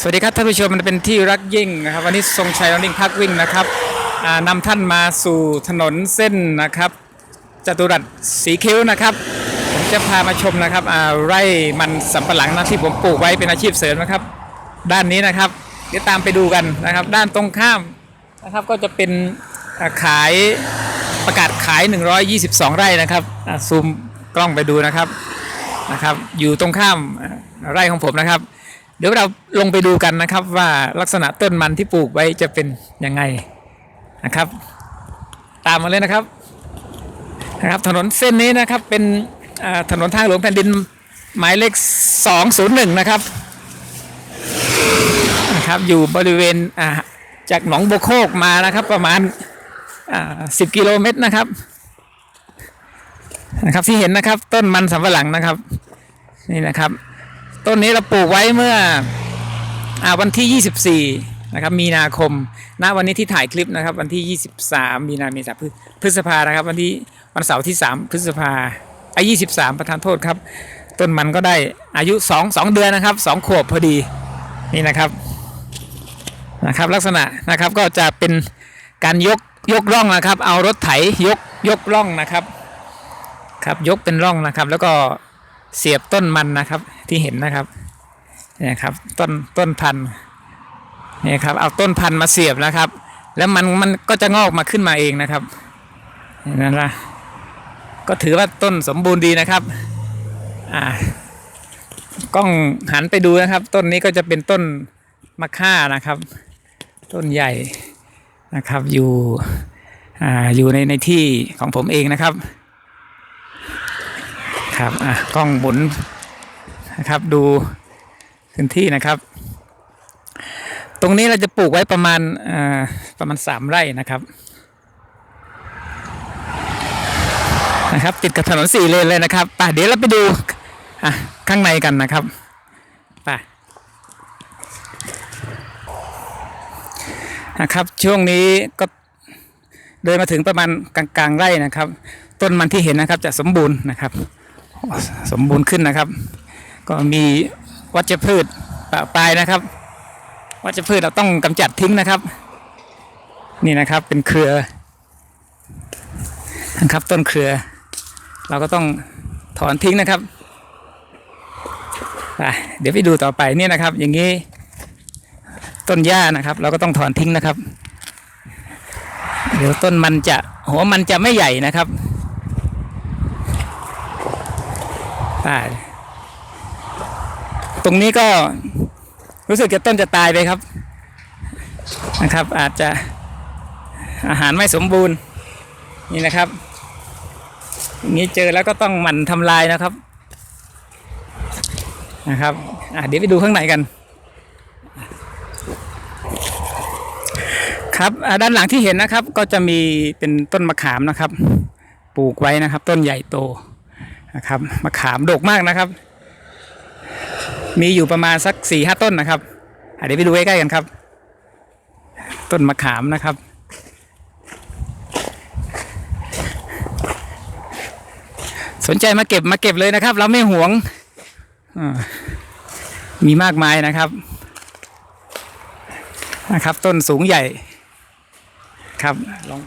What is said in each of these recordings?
สวัสดีครับท่านผู้ชมมันเป็นที่รักยิ่งนะครับวันนี้ทรงชัยรนิ่งพักวิ่งนะครับอ่านำท่านมาสู่ถนนเส้นนะครับจตุรัสสีคิ้วนะครับผมจะพามาชมนะครับไร่มันสำปะหลังนะที่ผมปลูกไว้เป็นอาชีพเสริมนะครับ ด้านนี้นะครับ เดี๋ยวตามไปดูกันนะครับ ด้านตรงข้ามนะครับก็จะเป็นขายประกาศขาย 122 ไร่นะครับซูมกล้องไปดูนะครับนะครับ อยู่ตรงข้ามไร่ของผมนะครับ เดี๋ยวเราลงไปดูกันนะครับว่าลักษณะต้นมันที่ปลูกไว้จะเป็นยังไงนะครับ ตามมาเลยนะครับนะครับ ถนนเส้นนี้นะครับเป็นถนนทางหลวงแผ่นดินหมายเลข 201 นะครับนะครับ อยู่บริเวณจากหนองโบโคกมานะครับประมาณ 10 กิโลเมตรนะครับนะครับที่เห็นนะครับต้นมันสำปะหลังนะครับ นี่นะครับ ต้นนี้เราปลูกไว้เมื่ออวันที่ 24 นะครับ มีนาคมณวันนี้ที่ถ่ายคลิปนะครับ วันที่ 23 มีนาเมษาพฤพฤษภานะครับ วันที่วันเสาร์ที่ 3 พฤษภาไอ้23 ประธานโทษครับ ต้นมันก็ได้อายุ 2 2 เดือนนะครับ 2 ขวบพอดีนี่นะครับนะครับ ลักษณะนะครับก็จะเป็นการยกยกร่องนะครับ เอารถไถยกยกร่องนะครับครับยกเป็นร่องนะครับ แล้วก็ เสียบต้นมันนะครับ ที่เห็นนะครับเนี่ยครับต้นต้นพันธุ์เนี่ยครับเอาต้นพันธุ์มาเสียบนะครับ แล้วมันมันก็จะงอกมาขึ้นมาเองนะครับเห็นล่ะก็ถือว่าต้นสมบูรณ์ดีนะครับอ่ากล้องหันไปดูนะครับ ต้นนี้ก็จะเป็นต้นมะค่านะครับ ต้นใหญ่นะครับอยู่อ่าอยู่ในในที่ของผมเองนะครับ ครับอะกล้องหมุนนะครับ ดูพื้นที่นะครับ ตรงนี้เราจะปลูกไว้ประมาณอ่าประมาณสามไร่นะครับนะครับ ติดกับถนนสี่เลนเลยนะครับไป่ะเดี๋ยวเราไปดูอะข้างในกันนะครับไป่ะนะครับช่วงนี้ก็เดินมาถึงประมาณกลางๆไร่นะครับ ต้นมันที่เห็นนะครับจะสมบูรณ์นะครับ สมบูรณ์ขึ้นนะครับ ก็มีวัชพืชปะปลายนะครับ วัชพืชเราต้องกำจัดทิ้งนะครับ นี่นะครับเป็นเครือนะครับต้นเครือ เราก็ต้องถอนทิ้งนะครับเดี๋ยวไปดูต่อไปเนี่ยนะครับ อย่างนี้ต้นหญ้านะครับ เราก็ต้องถอนทิ้งนะครับ เดี๋ยวต้นมันจะหัวมันจะไม่ใหญ่นะครับ ได้ตรงนี้ก็รู้สึกจะต้นจะตายไปครับนะครับ อาจจะอาหารไม่สมบูรณ์นี่นะครับนี้เจอแล้วก็ต้องหมั่นทำลายนะครับนะครับอะเดี๋ยวไปดูข้างในกัน ครับด้านหลังที่เห็นนะครับก็จะมีเป็นต้นมะขามนะครับ ปลูกไว้นะครับ ต้นใหญ่โต นะครับมะขามดกมากนะครับ มีอยู่ประมาณสักสี่ห้าต้นนะครับเดี๋ยวไปดูใกล้ๆกันครับ ต้นมะขามนะครับ สนใจมาเก็บมาเก็บเลยนะครับ เราไม่หวงมีมากมายนะครับนะครับ ต้นสูงใหญ่ครับลอง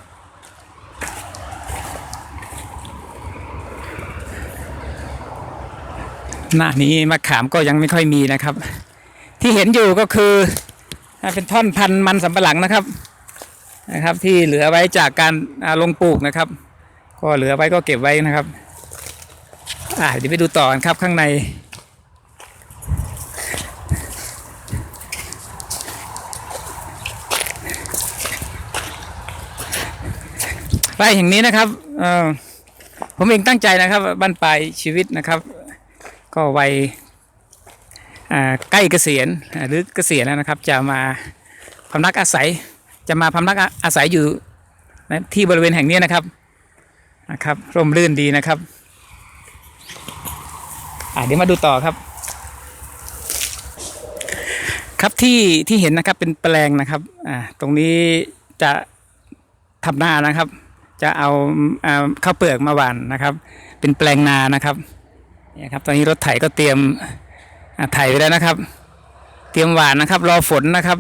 หน้านี้มะขามก็ยังไม่ค่อยมีนะครับ ที่เห็นอยู่ก็คือเป็นท่อนพันธุ์มันสำปะหลังนะครับนะครับ ที่เหลือไว้จากการลงปลูกนะครับ ก็เหลือไว้ก็เก็บไว้นะครับอ่าเดี๋ยวไปดูต่อกันครับข้างใน ไร่แห่งนี้นะครับเออผมเองตั้งใจนะครับบ้านปลายชีวิตนะครับ ก็วัยใกล้เกษียณหรือเกษียณแล้วนะครับ จะมาพำนักอาศัย จะมาพำนักอาศัยอยู่ที่บริเวณแห่งนี้นะครับนะครับ ร่มรื่นดีนะครับเดี๋ยวมาดูต่อครับ ครับที่ที่เห็นนะครับเป็นแปลงนะครับตรงนี้จะทำนานะครับ จะเอาอ่าข้าวเปลือกมาหว่านนะครับ เป็นแปลงนานะครับ นี่ครับตอนนี้รถไถก็เตรียมไถไปแล้วนะครับ เตรียมหวานนะครับ รอฝนนะครับ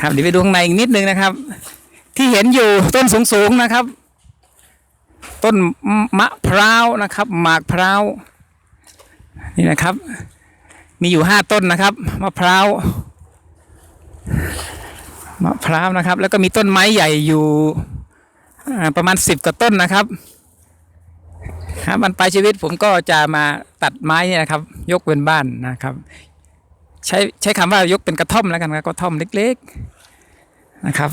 ครับเดี๋ยวไปดูข้างในอีกนิดนึงนะครับ ที่เห็นอยู่ต้นสูงๆนะครับ ต้นมะพร้าวนะครับ หมากพร้าวนี่นะครับ มีอยู่ห้าต้นนะครับมะพร้าวมะพร้าวนะครับ แล้วก็มีต้นไม้ใหญ่อยู่ประมาณสิบกว่าต้นนะครับ ครับมันปลายชีวิตผมก็จะมาตัดไม้นี่นะครับ ยกเป็นบ้านนะครับ ใช้ใช้คำว่ายกเป็นกระท่อมแล้วกันครับกระท่อมเล็ก ๆนะครับ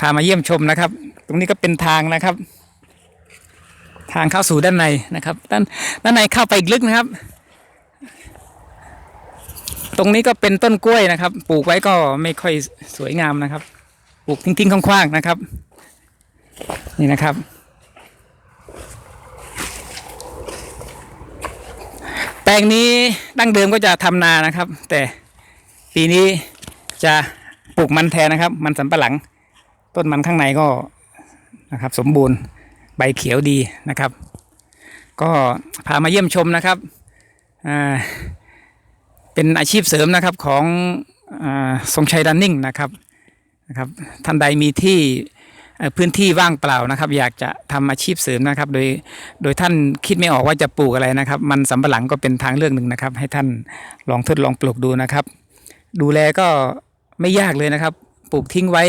พามาเยี่ยมชมนะครับ ตรงนี้ก็เป็นทางนะครับ ทางเข้าสู่ด้านในนะครับ ด้านด้านในเข้าไปอีกลึกนะครับ ตรงนี้ก็เป็นต้นกล้วยนะครับ ปลูกไว้ก็ไม่ค่อยสวยงามนะครับ ปลูกทิ้งๆคว้างๆนะครับ นี่นะครับ แป ลงนี้ดั้งเดิมก็จะทำนานะครับ แต่ปีนี้จะปลูกมันแทนนะครับ มันสำปะหลัง ต้นมันข้างในก็นะครับ สมบูรณ์ใบเขียวดีนะครับ ก็พามาเยี่ยมชมนะครับอ่าเป็นอาชีพเสริมนะครับของอาทรงชัยดันนิ่งนะครับนะครับ ท่านใดมีที่ พื้นที่ว่างเปล่านะครับ อยากจะทำอาชีพเสริมนะครับ โดยโดยท่านคิดไม่ออกว่าจะปลูกอะไรนะครับ มันสำปะหลังก็เป็นทางเลือกหนึ่งนะครับ ให้ท่านลองทดลองปลูกดูนะครับ ดูแลก็ไม่ยากเลยนะครับ ปลูกทิ้งไว้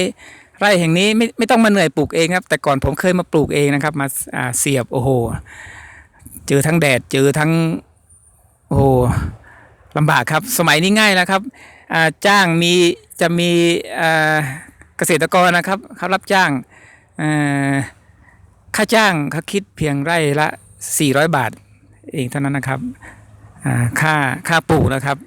ไร่แห่งนี้ไม่ไม่ต้องมาเหนื่อยปลูกเองครับ แต่ก่อนผมเคยมาปลูกเองนะครับ มาเสียบโอ้โห เจอทั้งแดดเจอทั้งโอ้โหลำบากครับ สมัยนี้ง่ายแล้วครับจ้างมีจะมีอ่า เกษตรกรนะครับเขารับจ้างค่าจ้างเขาคิดเพียงไร่ละ 400 บาทเองเท่านั้นนะครับค่าค่าปลูกนะครับ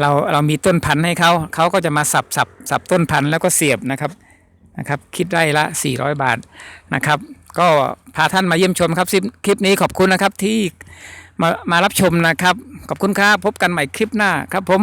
เราเรามีต้นพันธุ์ให้เขาเขาก็จะมาสับสับสับต้นพันธุ์แล้วก็เสียบนะครับนะครับคิดไร่ละ 400 บาทนะครับ ก็พาท่านมาเยี่ยมชมครับคลิปนี้ขอบคุณนะครับที่มามารับชมนะครับ ขอบคุณครับพบกันใหม่คลิปหน้าครับผม